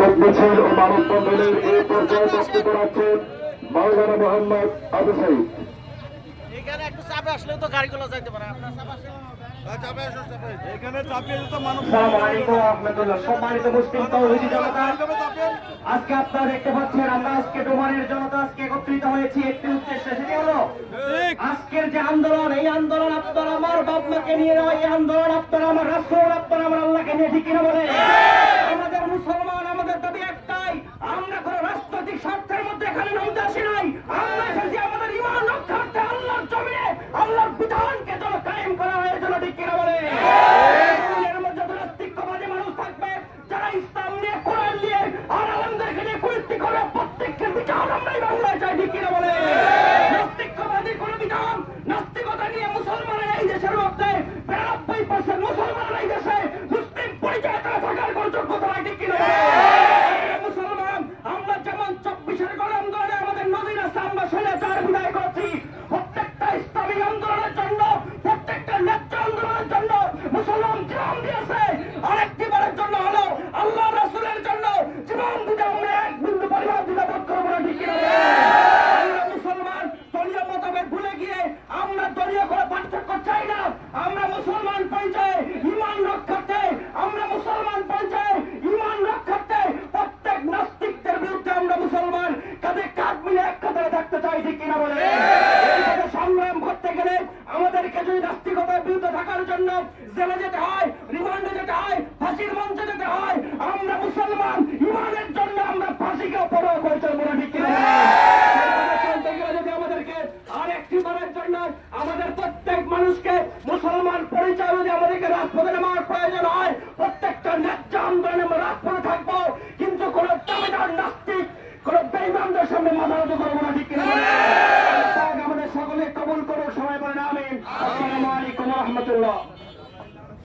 বিক্ষোভ মিছিল ও মানববন্ধনের এই পর্যায়ে বক্তব্য রাখছেন মাওলানা মোহাম্মদ আবু সাইদ। এখানে একটু চাপে আসলেও তো গাড়িগুলো যাইতে পারে আপনার চাপে আসলে এখানে চাপিয়ে দিতে মানুষ আসসালামু আলাইকুম ওয়া রাহমাতুল্লাহ। সম্মানিত মুসলিম তৌহিদি জনতা আজকে আপনারা দেখতে পাচ্ছেন আমরা আজকে ডোমারের জনতা আজকে একত্রিত হয়েছি। একটি উদ্দেশ্যে সেটি হলো আজকের যে আন্দোলন এই আন্দোলন আপনারা আমার বাপমাকে নিয়ে নয় এই আন্দোলন আপনারা আমার রাষ্ট্র আপনারা আমার আল্লাহকে নিয়ে ঠিক কিনা বলে আমাদের মুসলমান আমাদের দাবি একটাই আমরা কোন রাজনৈতিক স্বার্থের মধ্যে এখানে নামতে আসি নাই আমরা এসেছি আমাদের ইমান রক্ষার্থে আল্লাহর জমিনে আল্লাহর বিধানকে যেন কায়েম করা হয় যেন ঠিক কিনা বলে এর মধ্যে যত নাস্তিকবাদী মানুষ থাকবে যারা ইসলাম নিয়ে কোরআন নিয়ে আর আলমদেরকে নিয়ে কুরুক্তি করে প্রত্যেককে বিচার আমরাই বাংলায় চাই ঠিক কিনা বলে নাস্তিকবাদী কোনো বিধান নাস্তিকতা নিয়ে মুসলমানের এই দেশের মধ্যে বিরানব্বই পার্সেন্ট মুসলমানের এই দেশে মুসলিম পরিচয় তারা থাকার কোনো যোগ্যতা নাই ঠিক কিনা বলে? মুসলমান আমরা যেমন চব্বিশের গণ আন্দোলনে আমাদের নদীর আছে আমরা স্বৈরাচার বিদায় করছি প্রত্যেকটা ইসলামী আন্দোলনের জন্য প্রত্যেকটা ন্যায্য আন্দোলনের জন্য মুসলমান জীবন দিয়েছে আরেকটি বারের জন্য হলো আল্লাহ রাসূলের জন্য জীবন দিতে আমরা এক বিন্দু পরিমাণ দ্বিধাবোধ করব না ঠিক কিনা বলে? আমরা মুসলমান দলীয় মতভেদ ভুলে গিয়ে আমরা দলীয় কোনো পার্থক্য চাই না আমরা মুসলমান পরিচয়ে ইমান রক্ষার্থে আমরা মুসলমান পরিচয়ে ইমান রক্ষার্থে প্রত্যেক নাস্তিকদের বিরুদ্ধে আমরা মুসলমান কাঁধে কাঁধ মিলে এক কাতারে থাকতে চাই ঠিক কিনা বলে এইভাবে সংগ্রাম করতে গেলে আমাদেরকে যদি নাস্তিকতার বিরুদ্ধে থাকার জন্য জেলে যেতে হয় রিমান্ডে যেতে হয় ফাঁসির মঞ্চে যেতে হয়। আমরা মুসলমান ইমানের জন্য আমরা ফাঁসিকে পরোয়া করে চলবো না ঠিক কিনা? বলে? সেইভাবে চলতে গেলে যদি আমাদেরকে আর একটি বারের জন্য আমাদের প্রত্যেক মানুষকে মুসলমান পরিচয় যদি আমাদেরকে রাজপথে নেওয়ার প্রয়োজন হয় প্রত্যেকটা ন্যায্য আন্দোলনে আমরা রাজপথে থাকব। কিন্তু কোন দাবিদার নাস্তিক কোন বেইমানদের সামনে মাথা নত করব না ঠিক আমাদের সকলে কবুল করুন সবাই বলেন আমিন। আসসালামু আলাইকুম রহমতুল্লাহ।